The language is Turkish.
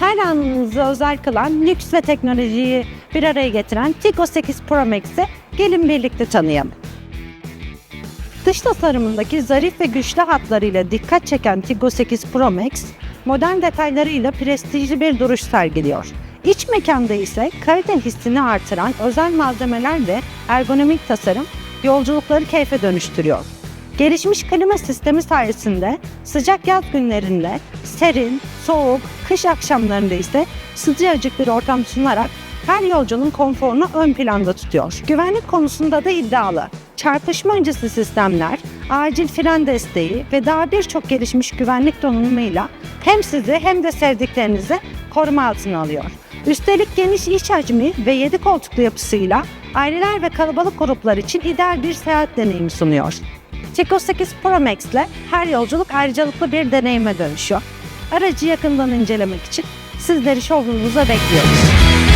Her anınızı özel kılan lüks ve teknolojiyi bir araya getiren Tigo 8 Pro Max'i gelin birlikte tanıyalım. Dış tasarımındaki zarif ve güçlü hatlarıyla dikkat çeken Tigo 8 Pro Max, modern detaylarıyla prestijli bir duruş sergiliyor. İç mekanda ise kalite hissini artıran özel malzemeler ve ergonomik tasarım yolculukları keyfe dönüştürüyor. Gelişmiş klima sistemi sayesinde sıcak yaz günlerinde serin, soğuk, kış akşamlarında ise sıcacık bir ortam sunarak her yolcunun konforunu ön planda tutuyor. Güvenlik konusunda da iddialı. Çarpışma öncesi sistemler, acil fren desteği ve daha birçok gelişmiş güvenlik donanımıyla hem sizi hem de sevdiklerinizi koruma altına alıyor. Üstelik geniş iç hacmi ve 7 koltuklu yapısıyla aileler ve kalabalık gruplar için ideal bir seyahat deneyimi sunuyor. Tico 8 Pro Max ile her yolculuk ayrıcalıklı bir deneyime dönüşüyor. Aracı yakından incelemek için sizleri showroom'umuza bekliyoruz.